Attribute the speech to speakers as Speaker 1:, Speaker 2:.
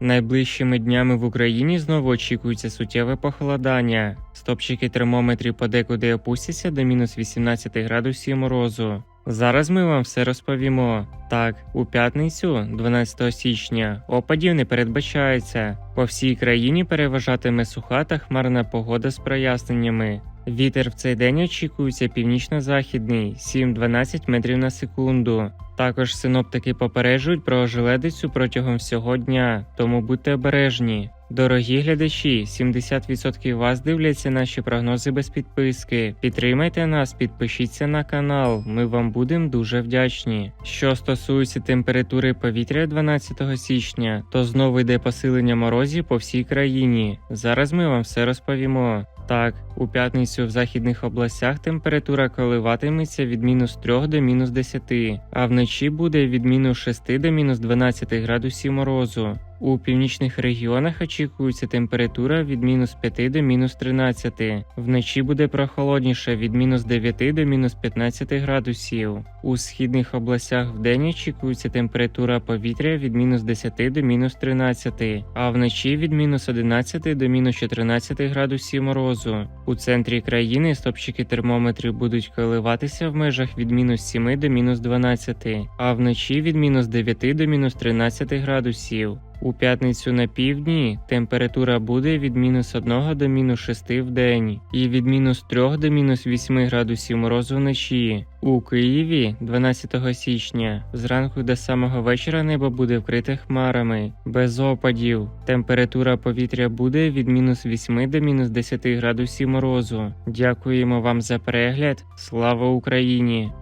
Speaker 1: Найближчими днями в Україні знову очікується суттєве похолодання. Стопчики термометрів подекуди опустяться до мінус 18 градусів морозу. Зараз ми вам все розповімо. Так, у п'ятницю, 12 січня, опадів не передбачається. По всій країні переважатиме суха та хмарна погода з проясненнями. Вітер в цей день очікується північно-західний 7-12 метрів на секунду. Також синоптики попереджують про ожеледицю протягом всього дня, тому будьте обережні. Дорогі глядачі, 70% вас дивляться наші прогнози без підписки. Підтримайте нас, підпишіться на канал. Ми вам будемо дуже вдячні. Що стосується температури повітря 12 січня, то знову йде посилення морозів по всій країні. Зараз ми вам все розповімо. Так, у п'ятницю в західних областях температура коливатиметься від мінус 3 до мінус 10, а вночі буде від мінус 6 до мінус 12 градусів морозу. У північних регіонах очікується температура від мінус 5 до мінус 13. Вночі буде прохолодніше від мінус 9 до мінус 15 градусів. У східних областях вдень очікується температура повітря від мінус 10 до мінус 13, а вночі від мінус 11 до мінус 14 градусів морозу. У центрі країни стопчики термометрів будуть коливатися в межах від мінус 7 до мінус 12, а вночі від мінус 9 до мінус 13 градусів. У п'ятницю на півдні температура буде від мінус 1 до мінус 6 в день і від мінус 3 до мінус 8 градусів морозу вночі. У Києві 12 січня зранку до самого вечора небо буде вкрите хмарами, без опадів. Температура повітря буде від мінус 8 до мінус 10 градусів морозу. Дякуємо вам за перегляд. Слава Україні!